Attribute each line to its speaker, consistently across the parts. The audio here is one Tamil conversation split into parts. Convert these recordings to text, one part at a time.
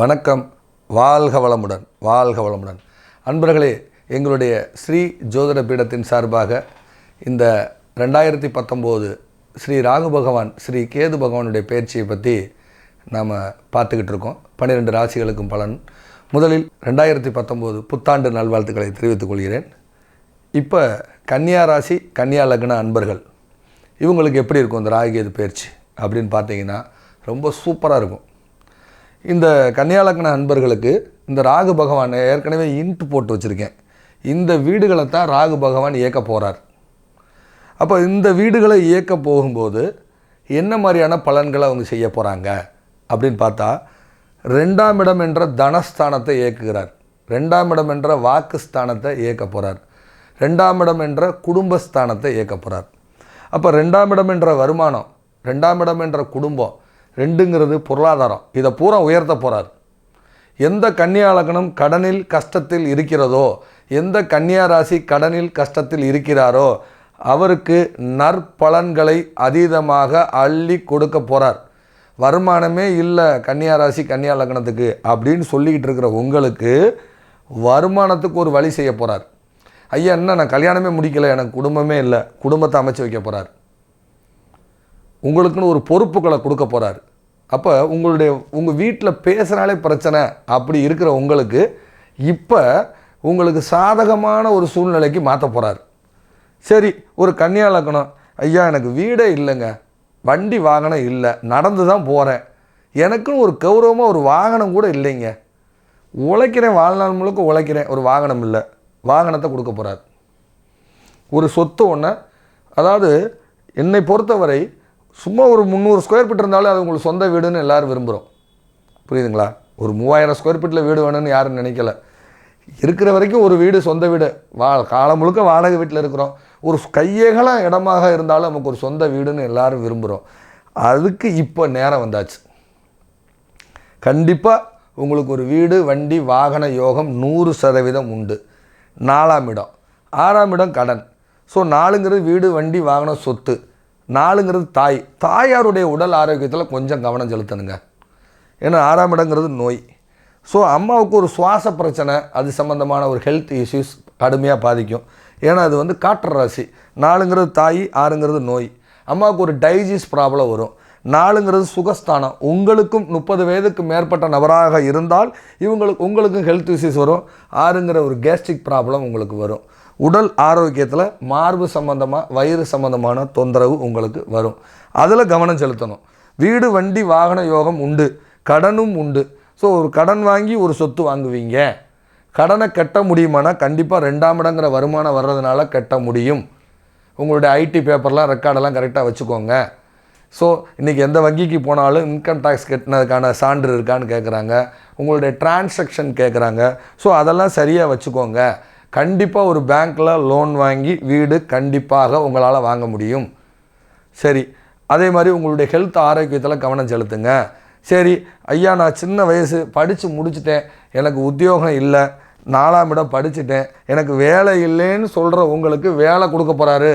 Speaker 1: வணக்கம். வாழ்க வளமுடன் வாழ்க வளமுடன். அன்பர்களே எங்களுடைய ஸ்ரீ ஜோதிட பீடத்தின் சார்பாக இந்த ரெண்டாயிரத்தி பத்தொம்போது ஸ்ரீ ராகு பகவான் ஸ்ரீ கேது பகவானுடைய பயிற்சியை பற்றி நாம் பார்த்துக்கிட்டு இருக்கோம். பன்னிரெண்டு ராசிகளுக்கும் பலன். முதலில் ரெண்டாயிரத்தி பத்தொம்போது புத்தாண்டு நல்வாழ்த்துக்களை தெரிவித்துக் கொள்கிறேன். இப்போ கன்னியா ராசி கன்னியா லக்ன அன்பர்கள் இவங்களுக்கு எப்படி இருக்கும் இந்த ராகு கேது பயிற்சி அப்படின்னு பார்த்தீங்கன்னா ரொம்ப சூப்பராக இருக்கும். இந்த கன்னியாலக்கண நண்பர்களுக்கு இந்த ராகு பகவான் ஏற்கனவே இன்ட்டு போட்டு வச்சுருக்கேன். இந்த வீடுகளை தான் ராகு பகவான் இயக்க போகிறார் அப்போ இந்த வீடுகளை இயக்க போகும்போது என்ன மாதிரியான பலன்களை அவங்க செய்ய போகிறாங்க அப்படின்னு பார்த்தா ரெண்டாம் இடம் என்ற தனஸ்தானத்தை இயக்குகிறார். ரெண்டாம் இடம் என்ற வாக்குஸ்தானத்தை இயக்க போகிறார் ரெண்டாம் இடம் என்ற குடும்பஸ்தானத்தை இயக்க போகிறார் அப்போ ரெண்டாம் இடம் என்ற வருமானம் ரெண்டாம் இடம் என்ற குடும்பம் ரெண்டுங்கிறது பொருளாதாரம். இதை பூரா உயர்த்த போகிறார் எந்த கன்னியா லக்னம் கடனில் கஷ்டத்தில் இருக்கிறதோ எந்த கன்னியா ராசி கடனில் கஷ்டத்தில் இருக்கிறாரோ அவருக்கு நற்பலன்களை அதீதமாக அள்ளி கொடுக்க போகிறார் வருமானமே இல்லை கன்னியா ராசி கன்னியா லக்னத்துக்கு அப்படின்னு சொல்லிக்கிட்டு இருக்கிற உங்களுக்கு வருமானத்துக்கு ஒரு வழி செய்ய போகிறார் ஐயா என்ன நான் கல்யாணமே முடிக்கலை எனக்கு குடும்பமே இல்லை குடும்பத்தை அமைச்சு வைக்க போகிறார் உங்களுக்குன்னு ஒரு பொறுப்புகளை கொடுக்க போகிறார் அப்போ உங்களுடைய உங்கள் வீட்டில் பேசுகிறாலே பிரச்சனை அப்படி இருக்கிற உங்களுக்கு இப்போ உங்களுக்கு சாதகமான ஒரு சூழ்நிலைக்கு மாற்ற போகிறார் சரி ஒரு கன்னியா லக்கணம். ஐயா எனக்கு வீடே இல்லைங்க. வண்டி வாகனம் இல்லை. நடந்து தான் போகிறேன் எனக்குன்னு ஒரு கௌரவமாக ஒரு வாகனம் கூட இல்லைங்க. உழைக்கிறேன் வாழ்நாள் முழுக்க உழைக்கிறேன். ஒரு வாகனம் இல்லை. வாகனத்தை கொடுக்க போகிறார் ஒரு சொத்து ஒன்று அதாவது என்னை பொறுத்தவரை சும்மா ஒரு முந்நூறு ஸ்கொயர் ஃபீட் இருந்தாலும் அது உங்களுக்கு சொந்த வீடுன்னு எல்லோரும் விரும்புகிறோம் புரியுதுங்களா? ஒரு மூவாயிரம் ஸ்கொயர் ஃபீட்டில் வீடு வேணும்னு யாரும் நினைக்கல. இருக்கிற வரைக்கும் ஒரு வீடு சொந்த வீடு. வா காலம் முழுக்க வாடகை வீட்டில் இருக்கிறோம். ஒரு கையேகலாம் இடமாக இருந்தாலும் நமக்கு ஒரு சொந்த வீடுன்னு எல்லாரும் விரும்புகிறோம் அதுக்கு இப்போ நேரம் வந்தாச்சு. கண்டிப்பாக உங்களுக்கு ஒரு வீடு வண்டி வாகன யோகம் நூறு சதவீதம் உண்டு. நாலாம் இடம். ஆறாம் இடம் கடன். ஸோ நாலுங்கிறது வீடு வண்டி வாகனம் சொத்து. நாலுங்கிறது தாய். தாயாருடைய உடல் ஆரோக்கியத்தில் கொஞ்சம் கவனம் செலுத்தணுங்க. ஏன்னா ஆறாம் இடங்கிறது நோய். ஸோ அம்மாவுக்கு ஒரு சுவாச பிரச்சனை அது சம்மந்தமான ஒரு ஹெல்த் இஷ்யூஸ் கடுமையாக பாதிக்கும். ஏன்னா அது வந்து காற்று ராசி. நாலுங்கிறது தாய் ஆறுங்கிறது நோய். அம்மாவுக்கு ஒரு டைஜிஸ் ப்ராப்ளம் வரும். நாலுங்கிறது சுகஸ்தானம். உங்களுக்கும் முப்பது வயதுக்கு மேற்பட்ட நபராக இருந்தால் இவங்களுக்கு உங்களுக்கும் ஹெல்த் இஷ்யூஸ் வரும். ஆறுங்கிற ஒரு கேஸ்ட்ரிக் ப்ராப்ளம் உங்களுக்கு வரும். உடல் ஆரோக்கியத்தில் மார்பு சம்பந்தமாக வயிறு சம்பந்தமான தொந்தரவு உங்களுக்கு வரும். அதில் கவனம் செலுத்தணும். வீடு வண்டி வாகன யோகம் உண்டு. கடனும் உண்டு. ஸோ ஒரு கடன் வாங்கி ஒரு சொத்து வாங்குவீங்க. கடனை கட்ட முடியுமானா கண்டிப்பாக ரெண்டாம் இடங்கிற வருமானம் வர்றதுனால கட்ட முடியும். உங்களுடைய ஐடி பேப்பர்லாம் ரெக்கார்டெல்லாம் கரெக்டாக வச்சுக்கோங்க. ஸோ இன்றைக்கி எந்த வங்கிக்கு போனாலும் இன்கம் டேக்ஸ் கட்டினதுக்கான சான்று இருக்கான்னு கேட்குறாங்க உங்களுடைய டிரான்சாக்ஷன் கேட்குறாங்க ஸோ அதெல்லாம் சரியாக வச்சுக்கோங்க. கண்டிப்பாக ஒரு பேங்க்கில் லோன் வாங்கி வீடு கண்டிப்பாக உங்களால் வாங்க முடியும். சரி அதே மாதிரி உங்களுடைய ஹெல்த் ஆரோக்கியத்தில் கவனம் செலுத்துங்க. சரி ஐயா நான் சின்ன வயசு படித்து முடிச்சிட்டேன். எனக்கு உத்தியோகம் இல்லை. நாலாம் இடம் படிச்சுட்டேன். எனக்கு வேலை இல்லைன்னு சொல்கிற உங்களுக்கு வேலை கொடுக்க போகிறாரு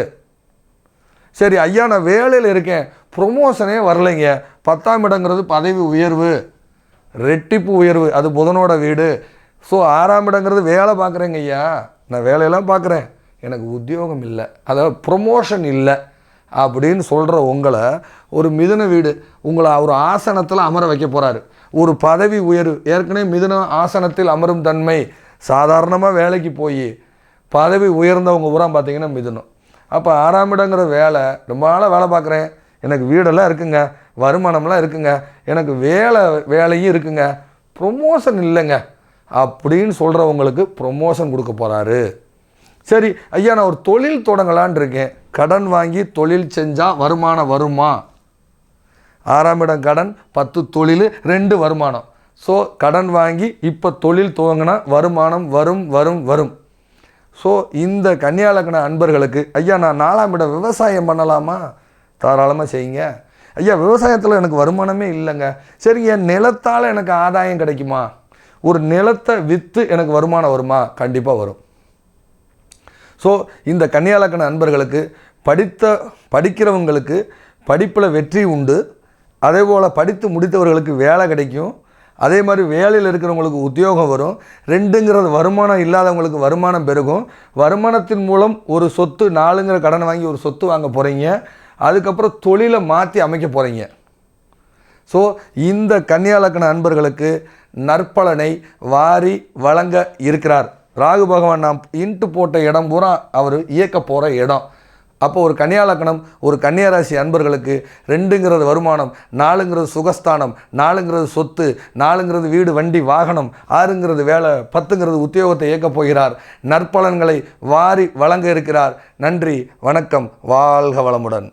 Speaker 1: சரி ஐயா நான் வேலையில் இருக்கேன். ப்ரொமோஷனே வரலைங்க. பத்தாம் இடங்கிறது பதவி உயர்வு ரெட்டிப்பு உயர்வு அது புதனோட வீடு. ஸோ ஆறாம் இடங்கிறது வேலை பார்க்குறேங்க ஐயா. நான் வேலையெல்லாம் பார்க்குறேன். எனக்கு உத்தியோகம் இல்லை. அதாவது ப்ரொமோஷன் இல்லை. அப்படின்னு சொல்கிற உங்களை ஒரு மிதுன வீடு உங்களை ஒரு ஆசனத்தில் அமர வைக்க போகிறாரு ஒரு பதவி உயர்வு ஏற்கனவே மிதுன ஆசனத்தில் அமரும் தன்மை சாதாரணமாக வேலைக்கு போய் பதவி உயர்ந்தவங்க பூரா பார்த்தீங்கன்னா மிதுனம். அப்போ ஆறாம் இடங்கிற வேலை ரொம்ப நாளாக வேலை பார்க்குறேன். எனக்கு வீடெல்லாம் இருக்குங்க வருமானம்லாம் இருக்குங்க எனக்கு வேலை வேலையும் இருக்குங்க ப்ரொமோஷன் இல்லைங்க அப்படின்னு சொல்கிறவங்களுக்கு ப்ரொமோஷன் கொடுக்க போகிறாரு சரி ஐயா நான் ஒரு தொழில் தொடங்கலான் இருக்கேன். கடன் வாங்கி தொழில் செஞ்சால் வருமானம் வருமா? ஆறாம் இடம் கடன் பத்து தொழில் ரெண்டு வருமானம். ஸோ கடன் வாங்கி இப்போ தொழில் துவங்கினா வருமானம் வரும் வரும் வரும். ஸோ இந்த கன்னியாலக்கண அன்பர்களுக்கு ஐயா நான் நாலாம் இடம் விவசாயம் பண்ணலாமா? தாராளமாக செய்யுங்க. ஐயா விவசாயத்தில் எனக்கு வருமானமே இல்லைங்க. சரிங்க நிலத்தால் எனக்கு ஆதாயம் கிடைக்குமா? ஒரு நிலத்தை விற்று எனக்கு வருமானம் வருமா? கண்டிப்பாக வரும். ஸோ இந்த கன்னியாலக்கண அன்பர்களுக்கு படித்த படிக்கிறவங்களுக்கு படிப்பில் வெற்றி உண்டு. அதே போல் படித்து முடித்தவர்களுக்கு வேலை கிடைக்கும். அதே மாதிரி வேலையில் இருக்கிறவங்களுக்கு உத்தியோகம் வரும். ரெண்டுங்கிறது வருமானம் இல்லாதவங்களுக்கு வருமானம் பெருகும். வருமானத்தின் மூலம் ஒரு சொத்து நாலுங்கிற கடன் வாங்கி ஒரு சொத்து வாங்க போகிறீங்க அதுக்கப்புறம் தொழிலை மாற்றி அமைக்க போகிறீங்க ஸோ இந்த கன்னியாலக்கண அன்பர்களுக்கு நற்பலனை வாரி வழங்க இருக்கிறார். ராகு பகவான் நாம் இன்ட்டு போட்ட இடம் பூரா அவர் இயக்க போகிற இடம். அப்போ ஒரு கன்னியாலக்கணம் ஒரு கன்னியாராசி அன்பர்களுக்கு ரெண்டுங்கிறது வருமானம் நாலுங்கிறது சுகஸ்தானம் நாலுங்கிறது சொத்து நாலுங்கிறது வீடு வண்டி வாகனம் ஆறுங்கிறது வேலை பத்துங்கிறது உத்தியோகத்தை இயக்கப் போகிறார். நற்பலன்களை வாரி வழங்க இருக்கிறார். நன்றி வணக்கம் வாழ்க வளமுடன்.